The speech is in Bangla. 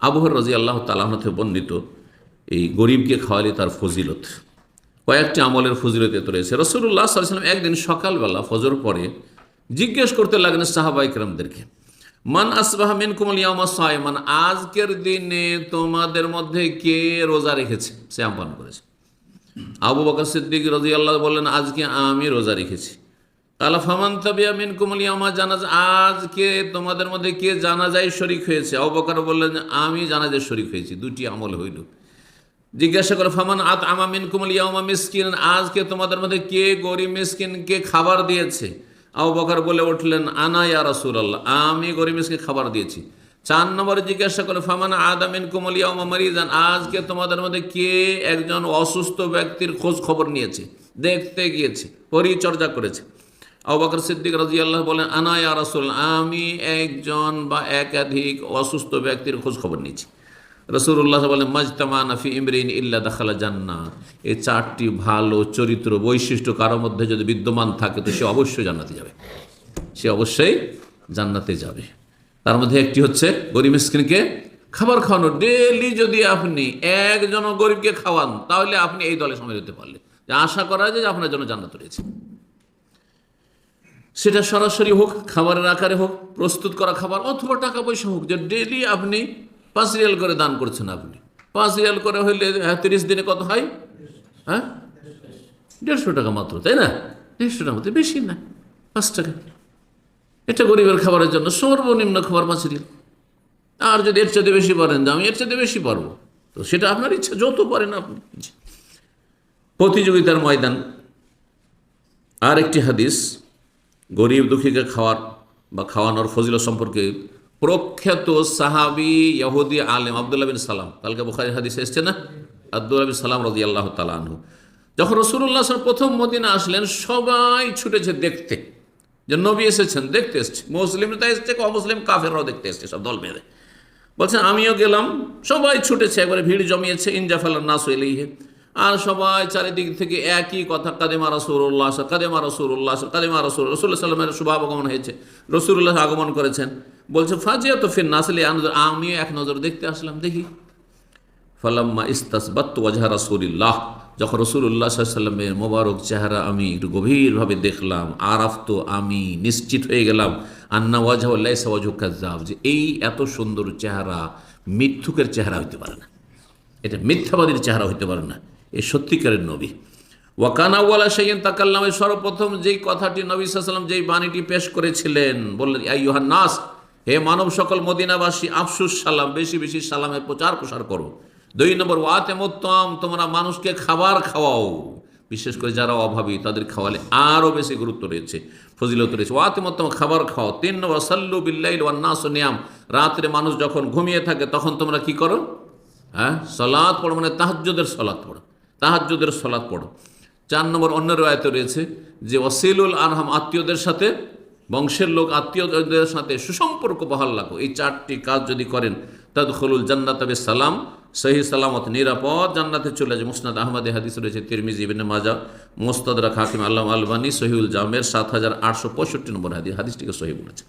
আবহর রাজি আল্লাহ তালাহতে বর্ণিত এই গরিবকে খাওয়ালে তার ফজিলত। কয়েকটি আমলের ফজিলত এত রয়েছে। রসুল্লাহ সাল্লাম একদিন সকালবেলা ফজর পরে জিজ্ঞেস করতে লাগলেন সাহাবাইকরামদেরকে মান আসবাহ মিন কুমল ইয়ামা আজকের দিনে তোমাদের মধ্যে কে রোজা রেখেছে? সে আহ্বান করেছে। আবু বকর সিদ্দিক রাজি আল্লাহ বললেন, আজকে আমি রোজা রেখেছি। কালা ফামান তাবিয়া মিন কুমল ইয়ামা জানাজ আজকে তোমাদের মধ্যে কে জানাজায় শরিক হয়েছে? আবু বকর বললেন, আমি জানাজায় শরিক হয়েছি, দুটি আমল হইল। জিজ্ঞাসা করে ফামান আত আমা মিন কুমল ইয়ামা মিসকিন আজকে তোমাদের মধ্যে কে গরিব মিসকিনকে খাবার দিয়েছে? আবু বকার বলে উঠলেন, আনা ইয়া রাসূলুল্লাহ, আমি গরিব মিসকিনকে খাবার দিয়েছি। চার নম্বরে জিজ্ঞাসা করে ফামান আদামিন কুমল ইয়ামা মারিজান আজকে তোমাদের মধ্যে কে একজন অসুস্থ ব্যক্তির খোঁজ খবর নিয়েছে, দেখতে গিয়েছে, পরিচর্যা করেছে? আবু বকর সিদ্দিক রাজিয়াল্লাহ বলেন, আনা ইয়া রাসূল, আমি একজন বা একাধিক অসুস্থ ব্যক্তির খোঁজ খবর নিয়েছি রসুল্লাহ বলেন, মাজতামা নাফি ইমরিন ইল্লা দাখালা জান্না এই চারটি ভালো চরিত্র বৈশিষ্ট্য কারোর মধ্যে যদি বিদ্যমান থাকে, তো সে অবশ্যই জান্নাতে যাবে। সে অবশ্যই জান্নাতে যাবে। তার মধ্যে একটি হচ্ছে গরিব মিসকিনকে খাবার খাওয়ানো। ডেলি যদি আপনি একজন গরিবকে খাওয়ান, তাহলে আপনি এই দলে সময় হতে পারলে যে আশা করা যায় যে আপনার জন্য জান্নাত রয়েছে। সেটা সরাসরি হোক, খাবারের আকারে হোক, প্রস্তুত করা খাবার, অথবা টাকা পয়সা হোক, যে ডেলি আপনি পাঁচ রিয়াল করে দান করছেন আপনি। পাঁচ রিয়াল করে হইলে হ্যাঁ তিরিশ দিনে কত হয়? হ্যাঁ? দেড়শো টাকা মাত্র, তাই না? দেড়শো টাকা মতো বেশি না, পাঁচ টাকা। এটা গরিবের খাবারের জন্য সর্বনিম্ন খাবার পাঁচ রিয়াল। আর যদি এর চাইতে বেশি পারেন, আমি এর চাইতে বেশি পারব। তো সেটা আপনার ইচ্ছা, যত পারেন আপনি। প্রতিযোগিতার ময়দান। আর একটি হাদিস গরিব দুঃখীকে খাওয়ার বা খাওয়ানোর ফজিল সম্পর্কে প্রখ্যাত সাহাবি ইহুদি আলেম আবদুল্লাহ বিন সালাম। কালকে বুখারি হাদিস এসছে না? আব্দুল্লাহ বিন সালাম রাজি আল্লাহ তালাহু যখন রসুল্লাহ প্রথম মদিনা আসলেন, সবাই ছুটেছে দেখতে। যে নবী এসেছেন, দেখতে এসছে। মুসলিম তো এসছে, অমুসলিম, কাফেররাও দেখতে এসছে, সব দল বেঁধে। বলছেন আমিও গেলাম। সবাই ছুটেছে, একবারে ভিড় জমিয়েছে ইনজাফাল্লা নাস এলিহে আর সবাই চারিদিক থেকে একই কথা কাদেমা রসুল্লাহ কাদেমা রসুল্লাহ কাদেমা রসুল রসুল্লাহ সাল্লামের শুভাগমন হয়েছে। রসুল্লাহ আগমন করেছেন। বলছে ফাজিয়া তো ফির নাসলে আমিও এক নজর দেখতে আসলাম, দেখি। ফালাম্মা ইস্তাসবাত ওয়াজহা রাসুলিল্লাহ, যখন রসুল্লাহ সাল্লামের মোবারক চেহারা আমি একটু গভীরভাবে দেখলাম আরাফ তো আমি নিশ্চিত হয়ে গেলাম, আন্না ওয়াজাহুল্লাহ সাওয়াজু যে এই এত সুন্দর চেহারা মিথ্যুকের চেহারা হইতে পারে না। এটা মিথ্যাবাদীর চেহারা হইতে পারে না। এ সত্যিকারের নবী। ওয়াকানাওয়ালা সেইন তাকাল্লামের সর্বপ্রথম যেই কথাটি নবী সাল্লাম যেই বাণীটি পেশ করেছিলেন, বললেন ইউহান নাস, হে মানব সকল মদিনাবাসী, আফসুস সালাম, বেশি বেশি সালামের প্রচার প্রসার করো। দুই নম্বর ওয়াতে মোত্তম তোমরা মানুষকে খাবার খাওয়াও। বিশেষ করে যারা অভাবী, তাদের খাওয়ালে আরও বেশি গুরুত্ব রয়েছে, ফজিলত রয়েছে। ওয়াতে মোত্তম খাবার খাওয়াও তিন নম্বর, সাল্লু বিল্লাইল ওয়ান্নাস নিয়াম, রাত্রে মানুষ যখন ঘুমিয়ে থাকে, তখন তোমরা কি করো? হ্যাঁ সলাদ পড়ো মানে তাহাজ্যদের সলাদ পড়ো। তাহাজ্যদের সলাদ পড়ো। চার নম্বর অন্য রায়তে রয়েছে যে ওসিলুল আনহাম আত্মীয়দের সাথে, বংশের লোক আত্মীয়দের সাথে সুসম্পর্ক বহাল রাখো। এই চারটি কাজ যদি করেন তাদ খলুল জান্নাতবে সালাম, সহি সালামত নিরাপদ জান্নাতে চলে যায়। মুসনাদ আহমদে হাদিস রয়েছে, তিরমিজি, ইবিন মাজা মোস্তাদ রাখ হাকিম আল্লাহ আলবানী, সহিউল জামের সাত হাজার আটশো পঁয়ষট্টি নম্বর হাদিস। হাদিসটিকে সহি বলেছে